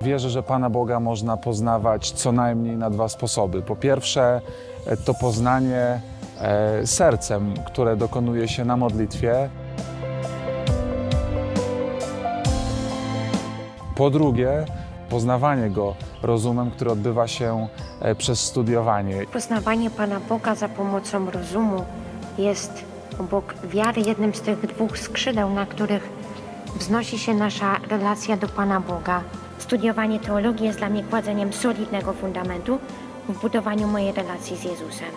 Wierzę, że Pana Boga można poznawać co najmniej na dwa sposoby. Po pierwsze, e, to poznanie e, sercem, które dokonuje się na modlitwie. Po drugie, poznawanie Go rozumem, który odbywa się e, przez studiowanie. Poznawanie Pana Boga za pomocą rozumu jest obok wiary jednym z tych dwóch skrzydeł, na których wznosi się nasza relacja do Pana Boga. Studiowanie teologii jest dla mnie kładzeniem solidnego fundamentu w budowaniu mojej relacji z Jezusem.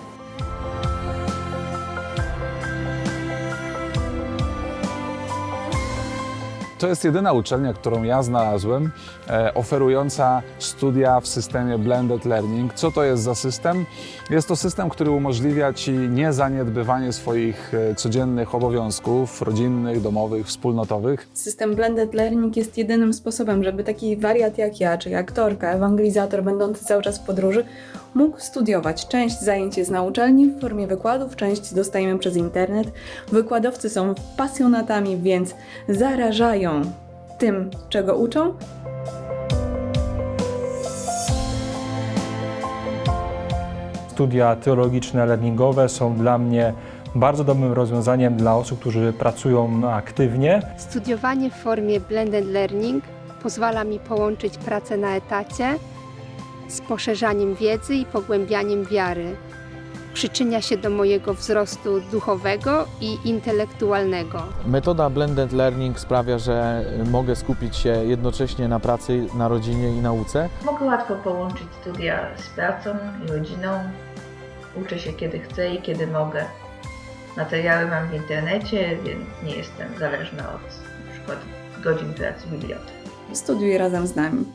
To jest jedyna uczelnia, którą ja znalazłem, e, oferująca studia w systemie Blended Learning. Co to jest za system? Jest to system, który umożliwia Ci niezaniedbywanie swoich e, codziennych obowiązków rodzinnych, domowych, wspólnotowych. System Blended Learning jest jedynym sposobem, żeby taki wariat jak ja, czyli aktorka, ewangelizator będący cały czas w podróży, mógł studiować. Część zajęć jest na uczelni w formie wykładów, część dostajemy przez internet. Wykładowcy są pasjonatami, więc zarażają tym, czego uczą, Studia teologiczne, learningowe są dla mnie bardzo dobrym rozwiązaniem dla osób, którzy pracują aktywnie. Studiowanie w formie blended learning pozwala mi połączyć pracę na etacie z poszerzaniem wiedzy i pogłębianiem wiary. Przyczynia się do mojego wzrostu duchowego i intelektualnego. Metoda blended learning sprawia, że mogę skupić się jednocześnie na pracy, na rodzinie i nauce. Mogę łatwo połączyć studia z pracą i rodziną. Uczę się kiedy chcę i kiedy mogę. Materiały mam w internecie, więc nie jestem zależna od na przykład godzin pracy w bibliotece. studiuj razem z nami.